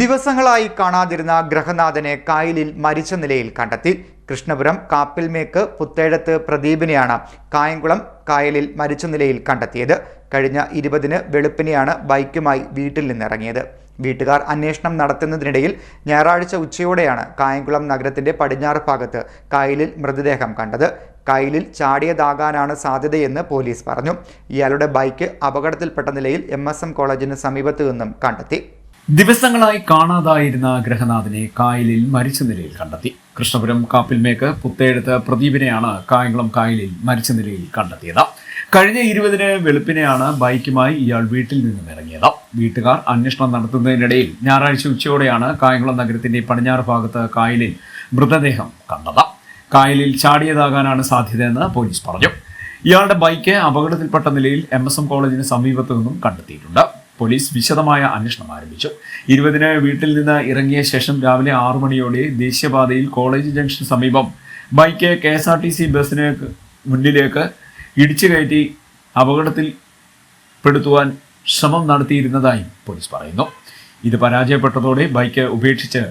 ദിവസങ്ങളായി കാണാതിരുന്ന ഗ്രഹനാഥനെ കായലിൽ മരിച്ച നിലയിൽ കണ്ടെത്തി. കൃഷ്ണപുരം കാപ്പിൽമേക്ക് പുത്തേഴത്ത് പ്രദീപിനെയാണ് കായംകുളം കായലിൽ മരിച്ച നിലയിൽ കണ്ടെത്തിയത്. കഴിഞ്ഞ ഇരുപതിന് വെളുപ്പിനെയാണ് ബൈക്കുമായി വീട്ടിൽ നിന്നിറങ്ങിയത്. വീട്ടുകാർ അന്വേഷണം നടത്തുന്നതിനിടയിൽ ഞായറാഴ്ച ഉച്ചയോടെയാണ് കായംകുളം നഗരത്തിന്റെ പടിഞ്ഞാറ് ഭാഗത്ത് കായലിൽ മൃതദേഹം കണ്ടത്. കായലിൽ ചാടിയതാകാനാണ് സാധ്യതയെന്ന് പോലീസ് പറഞ്ഞു. ഇയാളുടെ ബൈക്ക് അപകടത്തിൽപ്പെട്ട നിലയിൽ എം കോളേജിന് സമീപത്തു നിന്നും കണ്ടെത്തി. ദിവസങ്ങളായി കാണാതായിരുന്ന ഗ്രഹനാഥനെ കായലിൽ മരിച്ച നിലയിൽ കണ്ടെത്തി. കൃഷ്ണപുരം കാപ്പിൽമേക്ക് പുത്തേടുത്ത് പ്രദീപിനെയാണ് കായംകുളം കായലിൽ മരിച്ച നിലയിൽ കണ്ടെത്തിയത്. കഴിഞ്ഞ ഇരുപതിന് വെളുപ്പിനെയാണ് ബൈക്കുമായി ഇയാൾ വീട്ടിൽ നിന്നും ഇറങ്ങിയത്. വീട്ടുകാർ അന്വേഷണം നടത്തുന്നതിനിടയിൽ ഞായറാഴ്ച ഉച്ചയോടെയാണ് കായംകുളം നഗരത്തിന്റെ പടിഞ്ഞാറ് ഭാഗത്ത് കായലിൽ മൃതദേഹം കണ്ടത്. കായലിൽ ചാടിയതാകാനാണ് സാധ്യതയെന്ന് പോലീസ് പറഞ്ഞു. ഇയാളുടെ ബൈക്ക് അപകടത്തിൽപ്പെട്ട നിലയിൽ എം കോളേജിന് സമീപത്തു നിന്നും കണ്ടെത്തിയിട്ടുണ്ട്. പോലീസ് വിശദമായ അന്വേഷണം ആരംഭിച്ചു. ഇരുപതിന് വീട്ടിൽ നിന്ന് ഇറങ്ങിയ ശേഷം രാവിലെ ആറു മണിയോടെ ദേശീയപാതയിൽ കോളേജ് ജംഗ്ഷന് സമീപം bike K S R T C ബസ്സിന് മുന്നിലേക്ക് ഇടിച്ചു കയറ്റി അപകടത്തിൽ പെടുത്തുവാൻ ശ്രമം നടത്തിയിരുന്നതായും പോലീസ് പറയുന്നു. ഇത് പരാജയപ്പെട്ടതോടെ ബൈക്ക് ഉപേക്ഷിച്ച്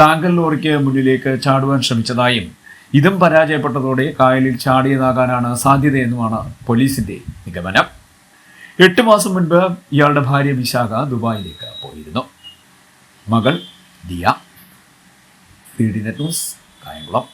ടാങ്കൽ ലോറിക്ക് മുന്നിലേക്ക് ചാടുവാൻ ശ്രമിച്ചതായും ഇതും പരാജയപ്പെട്ടതോടെ കായലിൽ ചാടിയതാകാനാണ് സാധ്യതയെന്നുമാണ് പോലീസിന്റെ നിഗമനം. എട്ട് മാസം മുൻപ് ഇയാളുടെ ഭാര്യ വിശാഖ ദുബായിലേക്ക് പോയിരുന്നു. മകൾ Diya C D net news Kayamkulam.